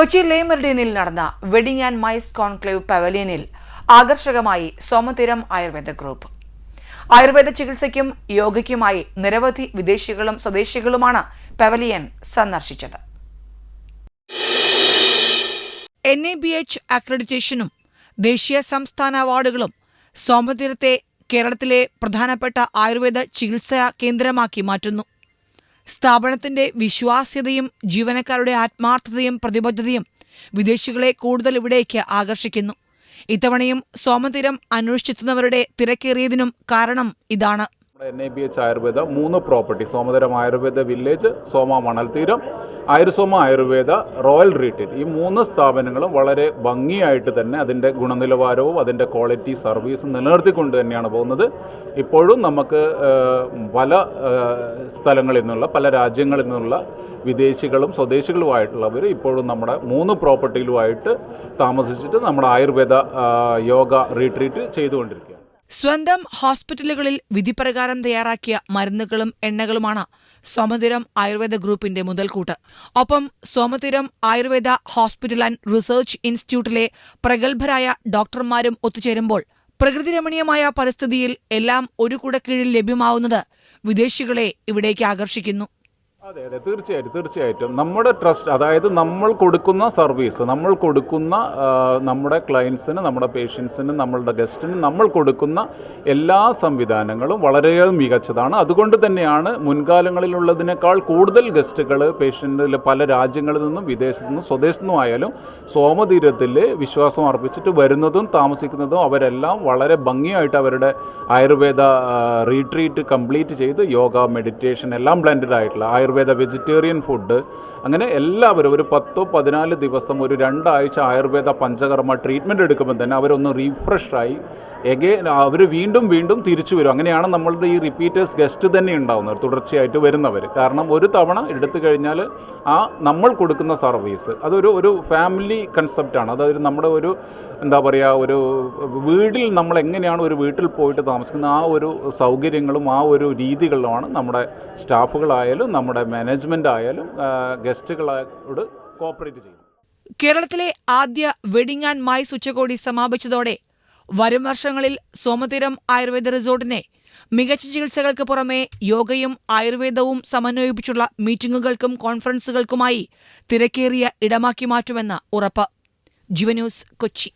കൊച്ചി ലേ മെറിഡിയനിൽ നടന്ന വെഡിംഗ് ആൻഡ് മൈസ് കോൺക്ലേവ് പവലിയനിൽ ആകർഷകമായി സോമതീരം ആയുർവേദ ഗ്രൂപ്പ്. ആയുർവേദ ചികിത്സയ്ക്കും യോഗയ്ക്കുമായി നിരവധി വിദേശികളും സ്വദേശികളുമാണ് പവലിയൻ സന്ദർശിച്ചത്. എൻ എ ബി എച്ച് അക്രഡിറ്റേഷനും ദേശീയ സംസ്ഥാന അവാർഡുകളും സോമതീരത്തെ കേരളത്തിലെ പ്രധാനപ്പെട്ട ആയുർവേദ ചികിത്സാ കേന്ദ്രമാക്കി മാറ്റുന്നു. സ്ഥാപനത്തിന്റെ വിശ്വാസ്യതയും ജീവനക്കാരുടെ ആത്മാർത്ഥതയും പ്രതിബദ്ധതയും വിദേശികളെ കൂടുതൽ ഇവിടേക്ക് ആകർഷിക്കുന്നു. ഇത്തവണയും സോമതീരം അന്വേഷിച്ചെത്തുന്നവരുടെ തിരക്കേറിയതിനും കാരണം ഇതാണ്. N I B H Ayurveda മൂന്ന് property Somatheeram Ayurveda village Soma Manaltheeram Ayursoma Ayurveda royal retreat ഈ മൂന്ന് സ്ഥാപനങ്ങളും വളരെ ഭംഗിയായിട്ട് തന്നെ അതിന്റെ ഗുണനിലവാരവും അതിന്റെ ക്വാളിറ്റി സർവീസും നിലനിർത്തിക്കൊണ്ട് തന്നെയാണ് പോകുന്നത്. ഇപ്പോഴും നമുക്ക് പല സ്ഥലങ്ങളിൽ നിന്നുള്ള പല രാജ്യങ്ങളിൽ നിന്നുള്ള വിദേശികളും സ്വദേശികളുമായിട്ടുള്ളവർ ഇപ്പോഴും നമ്മുടെ മൂന്ന് പ്രോപ്പർട്ടിയിലുമായിട്ട് താമസിച്ചിട്ട് നമ്മുടെ ആയുർവേദ യോഗ റീട്രീറ്റ് ചെയ്തുകൊണ്ടിരിക്കുകയാണ്. സ്വന്തം ഹോസ്പിറ്റലുകളിൽ വിധിപ്രകാരം തയ്യാറാക്കിയ മരുന്നുകളും എണ്ണകളുമാണ് സോമതിരം ആയുർവേദ ഗ്രൂപ്പിന്റെ മുതൽക്കൂട്ട്. ഒപ്പം Somatheeram Ayurveda hospital and research ഇൻസ്റ്റിറ്റ്യൂട്ടിലെ പ്രഗത്ഭരായ ഡോക്ടർമാരും ഒത്തുചേരുമ്പോൾ പ്രകൃതിരമണീയമായ പരിസ്ഥിതിയിൽ എല്ലാം ഒരു കുടക്കീഴിൽ ലഭ്യമാവുന്നത് വിദേശികളെ ഇവിടേക്ക് ആകർഷിക്കുന്നു. അതെ അതെ. തീർച്ചയായിട്ടും തീർച്ചയായിട്ടും. നമ്മുടെ ട്രസ്റ്റ് അതായത് നമ്മൾ കൊടുക്കുന്ന സർവീസ് നമ്മൾ കൊടുക്കുന്ന നമ്മുടെ ക്ലയൻസിന് നമ്മുടെ പേഷ്യൻസിന് നമ്മളുടെ ഗസ്റ്റിന് നമ്മൾ കൊടുക്കുന്ന എല്ലാ സംവിധാനങ്ങളും വളരെയേറെ മികച്ചതാണ്. അതുകൊണ്ട് തന്നെയാണ് മുൻകാലങ്ങളിലുള്ളതിനേക്കാൾ കൂടുതൽ ഗസ്റ്റുകൾ പേഷ്യന്റിൽ പല രാജ്യങ്ങളിൽ നിന്നും വിദേശത്തു നിന്നും സ്വദേശത്തു നിന്നും ആയാലും സോമതീരത്തിൽ വിശ്വാസം അർപ്പിച്ചിട്ട് വരുന്നതും താമസിക്കുന്നതും അവരെല്ലാം വളരെ ഭംഗിയായിട്ട് അവരുടെ ആയുർവേദ റീട്രീറ്റ് കംപ്ലീറ്റ് ചെയ്ത് യോഗ മെഡിറ്റേഷൻ എല്ലാം ബ്ലെൻഡഡ് ആയിട്ടുള്ള ആയുർവേദ വെജിറ്റേറിയൻ ഫുഡ്. അങ്ങനെ എല്ലാവരും ഒരു പത്തോ പതിനാല് ദിവസം ഒരു രണ്ടാഴ്ച ആയുർവേദ പഞ്ചകർമ്മ ട്രീറ്റ്മെന്റ് എടുക്കുമ്പോൾ തന്നെ അവരൊന്ന് റീഫ്രഷായി എഗെയിൻ അവർ വീണ്ടും വീണ്ടും തിരിച്ചു വരും. അങ്ങനെയാണ് നമ്മളുടെ ഈ റിപ്പീറ്റേഴ്സ് ഗസ്റ്റ് തന്നെ ഉണ്ടാവുന്നത് തുടർച്ചയായിട്ട് വരുന്നവർ കാരണം ഒരു തവണ എടുത്തു കഴിഞ്ഞാൽ ആ നമ്മൾ കൊടുക്കുന്ന സർവീസ് അതൊരു ഒരു ഫാമിലി കൺസെപ്റ്റാണ് അതായത് നമ്മുടെ ഒരു എന്താ പറയുക ഒരു വീട്ടിൽ നമ്മൾ എങ്ങനെയാണ് ഒരു വീട്ടിൽ പോയിട്ട് താമസിക്കുന്നത് ആ ഒരു സൗകര്യങ്ങളും ആ ഒരു രീതികളുമാണ് നമ്മുടെ സ്റ്റാഫുകളായാലും നമ്മുടെ മാനേജ്മെന്റ് ആയാലും ഗസ്റ്റുകളോട് കോപ്പറേറ്റ് ചെയ്യും. കേരളത്തിലെ ആദ്യ വെഡിംഗ് ആൻഡ് മൈസ് ഉച്ചകോടി സമാപിച്ചതോടെ വരും വർഷങ്ങളിൽ സോമതീരം ആയുർവേദ റിസോർട്ടിനെ മികച്ച ചികിത്സകൾക്ക് പുറമെ യോഗയും ആയുർവേദവും സമന്വയിപ്പിച്ചുള്ള മീറ്റിംഗുകൾക്കും കോൺഫറൻസുകൾക്കുമായി തിരക്കേറിയ ഇടമാക്കി മാറ്റുമെന്ന് ഉറപ്പ്. ജീവന്യൂസ് കൊച്ചി.